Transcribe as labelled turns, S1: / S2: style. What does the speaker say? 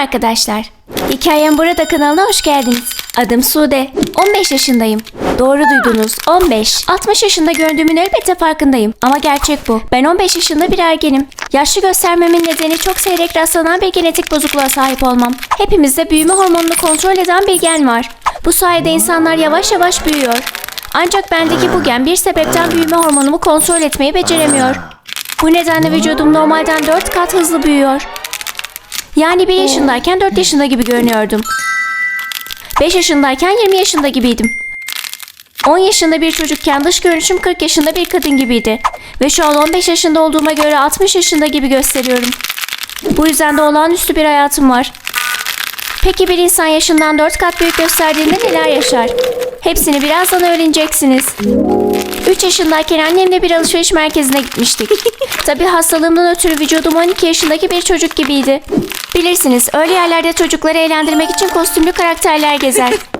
S1: arkadaşlar. Hikayem burada kanalına hoş geldiniz. Adım Sude. 15 yaşındayım. Doğru duydunuz 15. 60 yaşında göründüğümün elbette farkındayım. Ama gerçek bu. Ben 15 yaşında bir ergenim. Yaşlı göstermemin nedeni çok seyrek rastlanan bir genetik bozukluğa sahip olmam. Hepimizde büyüme hormonunu kontrol eden bir gen var. Bu sayede insanlar yavaş yavaş büyüyor. Ancak bendeki bu gen bir sebepten büyüme hormonumu kontrol etmeyi beceremiyor. Bu nedenle vücudum normalden 4 kat hızlı büyüyor. Yani 1 yaşındayken 4 yaşında gibi görünüyordum. 5 yaşındayken 20 yaşında gibiydim. 10 yaşında bir çocukken dış görünüşüm 40 yaşında bir kadın gibiydi. Ve şu an 15 yaşında olduğuma göre 60 yaşında gibi gösteriyorum. Bu yüzden de olağanüstü bir hayatım var. Peki bir insan yaşından 4 kat büyük gösterdiğinde neler yaşar? Hepsini birazdan öğreneceksiniz. 3 yaşındayken annemle bir alışveriş merkezine gitmiştik. Tabii hastalığımdan ötürü vücudum 12 yaşındaki bir çocuk gibiydi. Bilirsiniz öyle yerlerde çocukları eğlendirmek için kostümlü karakterler gezer.